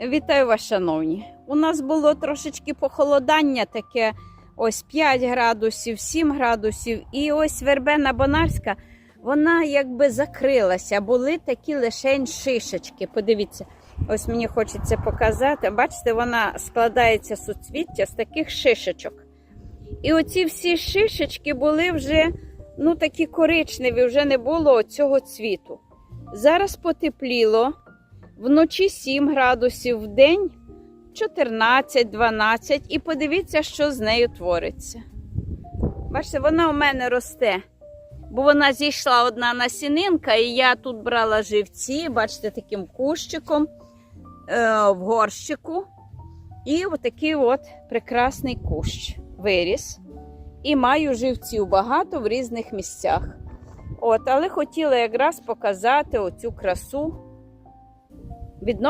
Вітаю вас, шановні. У нас було трошечки похолодання, таке ось 5 градусів, 7 градусів. І ось вербена бонарська, вона якби закрилася. Були такі лишень шишечки. Подивіться, ось мені хочеться показати. Бачите, вона складається суцвіття з таких шишечок. І оці всі шишечки були вже ну, такі коричневі, вже не було цього цвіту. Зараз потепліло. Вночі 7 градусів, в день 14-12. І подивіться, що з нею твориться. Бачите, вона у мене росте. Бо вона зійшла одна насінинка, і я тут брала живці, бачите, таким кущиком е, в горщику. І отакий от прекрасний кущ виріс. І маю живців багато в різних місцях. От, але хотіла якраз показати оцю красу відновлення.